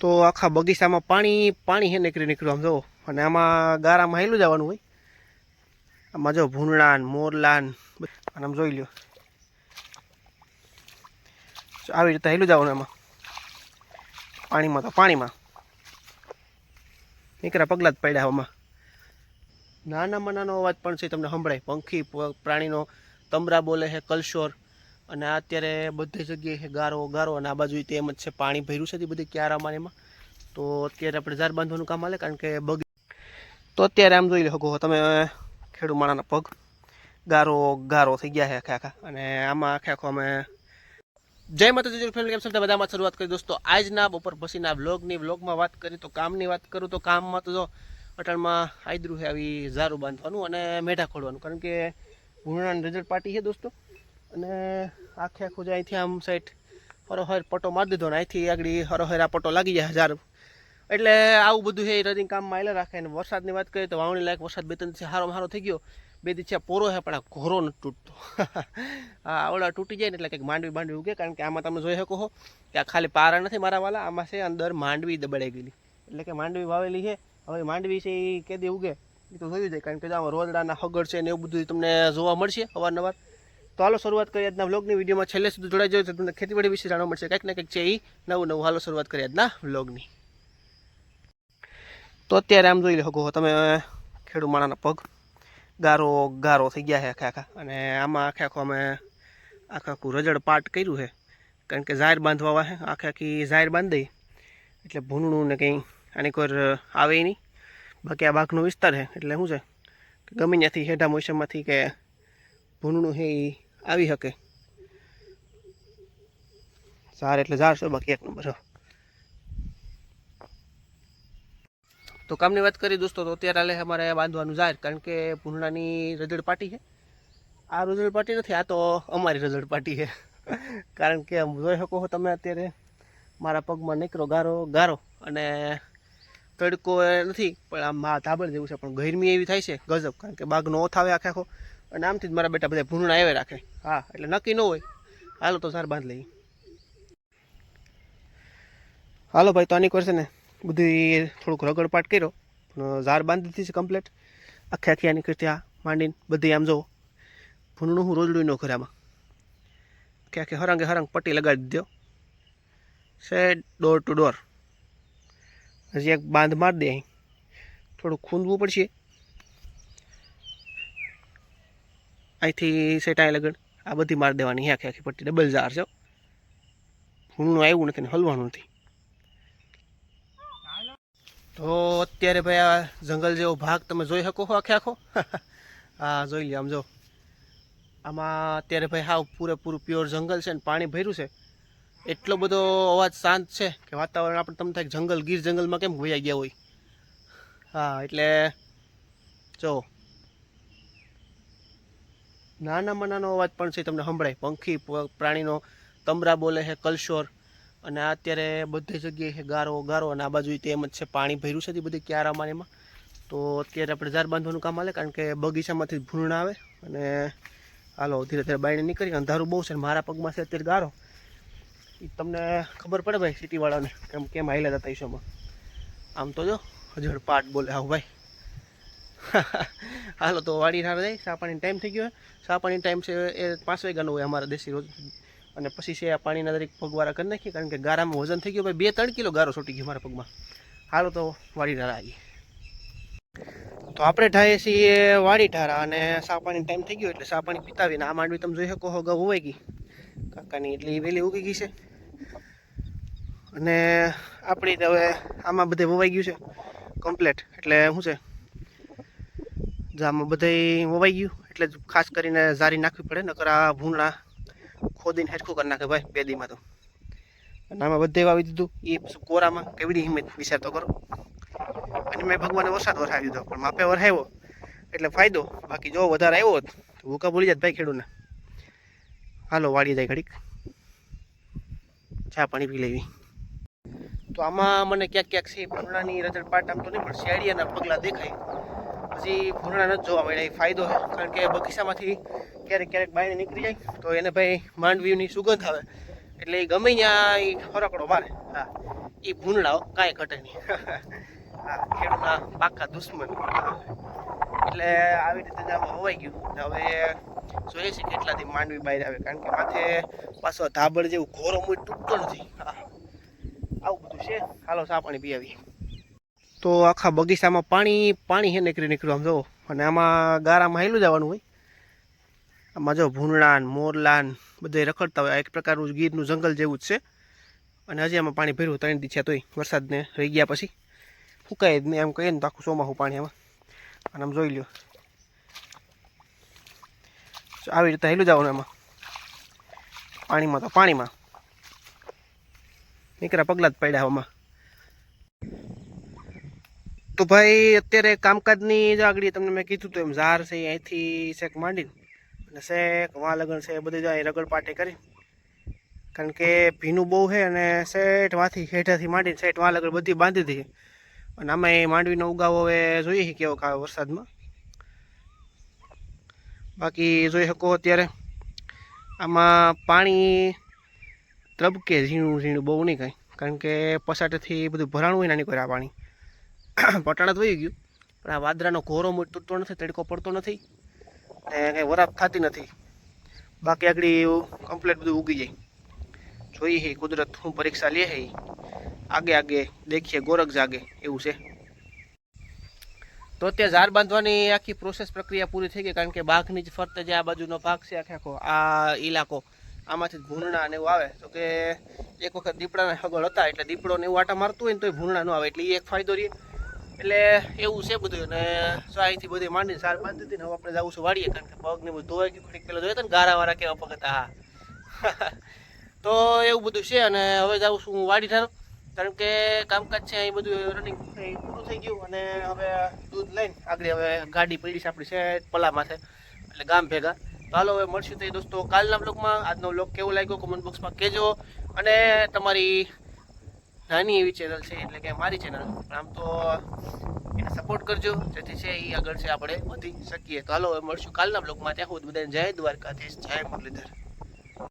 તો આખા બગીચામાં પાણી પાણી હે નીકળી નીકળ્યું આમ જુઓ અને આમાં ગારામાં હેલું જવાનું હોય. આમાં જો ભૂંડલાન, મોરલાન. અને આમ જોઈ લ્યો. આવી રીતે હેલું જવાનું એમાં. પાણીમાં તો, પાણીમાં. નીકળ્યા પગલા જ પડ્યા આમાં. નાનામાં નાનો અવાજ પણ છે, તમને સંભળાય. પંખી પ્રાણીનો તમરા બોલે છે, કલશોર. અને અત્યારે બધી જગ્યાએ ગારો ગારો અને આ બાજુ તેમ જ છે પાણી ભર્યું છે તે બધી ક્યારામાં એમાં. તો અત્યારે આપણે ઝાર બાંધવાનું કામ હાલે કારણ કે બગ તો અત્યારે આમ જોઈ શકો તમે ખેડૂ માણાના પગ ગારો ગારો થઈ ગયા છે આખા આખા. અને આમાં આખે આખો અમે જય માતાજી ફેમિલી કેમ બધા બધામાં શરૂઆત કરી દોસ્તો, આજના બપોર પછીના વ્લોગની વ્લોગમાં વાત કરી, તો કામની વાત કરું તો કામમાં તો જો અટલમાં આયદરું છે આવી ઝારું બાંધવાનું અને મેઢા ખોડવાનું કારણ કે ભૂણાની રિઝલ્ટ પાર્ટી છે દોસ્તો. અને આખે આખું જે અહીંથી આમ સાઈડ હરોહર પટ્ટો મારી દીધો ને અહીંથી આગળ હરોહર આ પટ્ટો લાગી જાય હજાર. એટલે આવું બધું છે રનિંગ કામમાં આવેલા રાખે અને વરસાદની વાત કરીએ તો વાવણી લાયક વરસાદ બે ત્રણ સારો સારો થઈ ગયો. બે દિવસે પોરો છે પણ આ ઘોરો નથી તૂટતો. આ આવડા તૂટી જાય ને એટલે કંઈક માંડવી માંડવી ઉગે કારણ કે આમાં તમે જોઈ શકો છો કે આ ખાલી પારા નથી મારા વાલા, આમાં છે અંદર માંડવી દબાઈ ગયેલી. એટલે કે માંડવી વાવેલી છે. હવે માંડવી છે એ કેદી ઉગે. એ તો જોયું જાય કારણ કે આમાં રોજડાના હગડ છે ને એવું બધું તમને જોવા મળશે અવારનવાર. તો હાલો શરૂઆત કરીએ આજના વ્લોગની વિડીયોમાં છેલ્લે સુધી જોડાઈ જાય તો તમને ખેતીવાડી વિશે જાણવા મળશે. કંઈક ને કંઈક છે એ નવું નવું. હાલો શરૂઆત કરીએ આજના વ્લોગની તો અત્યારે આમ જોઈ શકો તમે ખેડૂ માણાના પગ. ગારો ગારો થઈ ગયા છે આખા આખા. અને આમાં આખે આખો અમે, આખા આખું રજડ પાટ કર્યું છે. કારણ કે ઝાયર બાંધવા છે. આખે આખી ઝાયર બાંધી એટલે ભૂંડણું ને કંઈ આની કોઈ આવે નહીં. બાકી આ બાગનો વિસ્તાર છે. એટલે શું છે? ગમે ત્યાંથી હેઢા મોસમમાંથી કે ભૂનનું છે એ આવી શકે. ઝાર એટલે ઝાડ છે, બાકી એક નંબર તો કામની વાત કરીએ દોસ્તો, તો અત્યારે હાલે અમારે બાંધવાનું જાહેર, કારણ કે પૂર્ણાની રજડ પાટી છે. આ રજડ પાટી નથી, આ તો અમારી રજડ પાટી છે. કારણ કે જોઈ શકો છો તમે અત્યારે, મારા પગમાં નીકળો ગારો ગારો અને તડકો નથી, પણ આમ ધાબળ જેવું છે, પણ ગરમી એવી થાય છે, ગજબ, કારણ કે બાગનો ઓથ આવે આખે આખો. અને આમથી જ મારા બેટા બધા ભૂંડા આવ્યા રાખે. હા, એટલે નક્કી ન હોય. હાલો તો સાર બાંધ લઈએ. હાલો ભાઈ, તો આની કરશે ને બધી થોડુંક રગડપાટ કર્યો, પણ ઝાર બાંધી દીધી છે કમ્પ્લેટ આખે આખી આની કરતી આ માંડીને બધી આમ જુઓ ભૂનનું હું રોજડું ન કરે આમાં. આખે આખી હરંગે હરંગ પટ્ટી લગાડી દો સેડ ડોર ટુ ડોર હજી એક બાંધ મારી દે અહીં. થોડુંક ખૂંદવું પડશે. અહીંથી સેટાઈ લગન આ બધી મારી દેવાની આખી આખી પટ્ટી. ડબલ જાર છે ભૂનનું આવ્યું નથી ને હલવાનું નથી. તો અત્યારે ભાઈ આ જંગલ જેવો ભાગ તમે જોઈ શકો છો આખે આખો. હા જોઈ લે આમ જો. આમાં અત્યારે ભાઈ હા પૂરેપૂરું પ્યોર જંગલ છે ને પાણી ભર્યું છે. એટલો બધો અવાજ શાંત છે કે વાતાવરણ આપણે તમને થાય જંગલ ગીર જંગલમાં કેમ વયા ગયા હોય. હા, એટલે જો નાનામાં નાનો અવાજ પણ છે તમને સંભળાય. પંખી પ્રાણીનો તમરા બોલે છે, કલશોર. અને અત્યારે બધી જગ્યાએ છે ગારો ગારો. અને આ બાજુ તેમ જ છે પાણી ભર્યું છે બધી ક્યારામાં એમાં. તો અત્યારે આપણે ઝાર બાંધવાનું કામ હાલે કારણ કે બગીચામાંથી ભૂરણા આવે. અને હાલો, ધીરે ધીરે બાઈને નીકળી. અંધારું બહુ છે મારા પગમાં છે અત્યારે ગારો. એ તમને ખબર પડે ભાઈ સિટીવાળાને, કેમ કેમ હાઈલા હતા ઈશોમાં આમ તો જો, હજળ પાટ બોલે. આવું ભાઈ. હાલો, તો વાડી રાર જાય સાપાણીનો ટાઈમ થઈ ગયો સાપાણીનો ટાઈમ છે, એ પાંચ વાગ્યાનો હોય અમારા દેશી રોજ. અને પછી છે, આ પાણીના દરેક પગવાળા કરી નાખીએ, કારણ કે ગારામાં વજન થઈ ગયું, ભાઈ બે, ત્રણ કિલો ગારો છૂટી ગયો મારા પગમાં. હાલો, તો વાડી ઢારા આવીએ. તો આપણે ઢાઈએ છીએ વાડી ઢારા અને સાપાણી ટાઈમ થઈ ગયો, એટલે સાપાણી પીતાવીને આ માંડવી તમે જોઈ શકો હો ગૌ હોય ગઈ. કાકાની એટલી વેલી ઉગી ગઈ છે. અને આપણી હવે આમાં બધે વવાઈ ગયું છે કમ્પ્લેટ એટલે શું છે આમાં બધે વવાઈ ગયું. એટલે ખાસ કરીને ઝારી નાખવી પડે, નકર આ ભૂંગળા ખોદીને હરખું કરી નાખે ભાઈ બે દીમાં તો. અને આમાં બધે વાવી દીધું. એ કોરામાં કેવડી હિંમત વિચાર તો કરો. અને મેં ભગવાને વરસાદ વરસાવી દીધો, પણ માપે વરસાવ્યો. એટલે ફાયદો, બાકી જો વધારે આવ્યો હોત, તો ભૂકા ભૂલી જાત ભાઈ ખેડૂને હાલો વાળી જાય ઘડીક. ચા પાણી પી લેવી. તો આમાં મને ક્યાંક ક્યાંક છે ભૂંડાની રજડ પાટ આમ તો નહીં, પણ શેડિયાના પગલાં દેખાય. હજી ભૂંડા નથી જોવા મળ્યા એ ફાયદો કારણ કે બગીચામાંથી ક્યારેક ક્યારેક બાઈને નીકળી જાય, તો એને ભાઈ માંડવીની સુગંધ આવે. એટલે એ ગમે ત્યાં એ ફરકડો મારે. હા, એ ભૂંડળાઓ કાંઈ ઘટે નહીં. હા, ખેડૂતના પાકા દુશ્મન. એટલે આવી રીતે જ આમાં હોવાઈ ગયું. હવે જોઈએ છે કેટલાથી માંડવી બહાર આવે, કારણ કે માથે પાછો ધાબળ જેવું ઘોરો મૂળ તૂટતો નથી. હા, આવું બધું છે. હાલો સા પાણી પી આવીએ તો આખા બગીચામાં પાણી પાણી હે નીકળી નીકળ્યું આમ જુઓ અને આમાં ગારામાં હેલું જવાનું હોય. આમાં જો ભૂંડાન મોરલાન બધે રખડતા હોય. આ એક પ્રકારનું ગીરનું જંગલ જેવું જ છે. અને હજી આમાં પાણી ભર્યું ત્રણ દી છે તોય. વરસાદને રહી ગયા પછી. ફૂંકાય જ નહીં. એમ કહીએ ને તો આખું ચોમાસું પાણી આમાં. અને આમ જોઈ લ્યો. આવી રીતે હેલું જવાનું એમાં. પાણીમાં તો પાણીમાં. નીકળ્યા પગલા જ પડ્યા આમાં. તો ભાઈ, અત્યારે કામકાજની જ આગળ તમને મેં કીધું તો એમ ઝાર છે, અહીંથી શેક માંડીને. અને શેક, વાં લગન છે બધું જાય રગડ પાટે કરી. કારણ કે ભીનું બહુ છે અને શેઠ વાંથી હેઠાથી માંડીને શેઠ વાં લગડ બધી બાંધી દીધી અને આમાં એ માંડવીનો ઉગાવો હવે જોઈએ છે કેવો ખાવે વરસાદમાં. બાકી જોઈ શકો અત્યારે, આમાં પાણી ત્રબકે ઝીણું ઝીણું બહુ નહીં કાંઈ. કારણ કે પસાટેથી બધું ભરાણું હોય નાની કોઈ આ પાણી. પટાણા તો વહી ગયું. પણ આ વાદરાનો ઘોરો મૂળ તૂટતો નથી, તડકો પડતો નથી ને કંઈ વરાપ થતી નથી. બાકી આગળ કમ્પ્લેટ બધું ઉગી જાય. જોઈએ કુદરત હું પરીક્ષા લે છે આગે આગે દેખીએ, ગોરખ જાગે, એવું છે. તો અત્યારે ઝાડ બાંધવાની આખી પ્રોસેસ પ્રક્રિયા પૂરી થઈ ગઈ, કારણ કે બાઘની જ ફરતે જે આ બાજુનો ભાગ છે, આખે આખો, આ ઇલાકો આમાંથી ભૂંડણા ને એવું આવે. તો કે એક વખત દીપડાના હગળ હતા, એટલે દીપડો ને એવું આટા મારતું હોય ને તો ભૂંડણા ન આવે, એટલે એ એક ફાયદો રહે એટલે એવું છે બધું જો અહીંથી બધી માંડીને સાર બાંધી હતી ને હવે આપણે જવું છું વાડીએ, કારણ કે પગ ને બધું ધોવાઈ ગયું, ઘડીક પેલા જોયા ને ગારાવાળા કેવા પગ હતા, હા. તો એવું બધું છે અને હવે જાઉં છું હું વાડી ઠારો કારણ કે કામકાજ છે, અહીં બધું રનિંગ પૂરું થઈ ગયું અને હવે દૂધ લઈને આગળ હવે ગાડી પડી છે, આપણી છે, પલામાં છે, એટલે ગામ ભેગા. તો હાલો હવે મળશું તો દોસ્તો કાલના બ્લોગમાં આજનો બ્લોગ કેવો લાગ્યો? કોમેન્ટ બોક્સમાં કહેજો. અને તમારી નાની એવી ચેનલ છે, એટલે કે મારી ચેનલ આમ તો એને સપોર્ટ કરજો, જેથી છે એ આગળ છે આપણે વધી શકીએ. તો હાલો મળશું કાલના બ્લોગમાં ત્યાં સુધી બધાને જય દ્વારકાધીશ, જય મુરલીધર.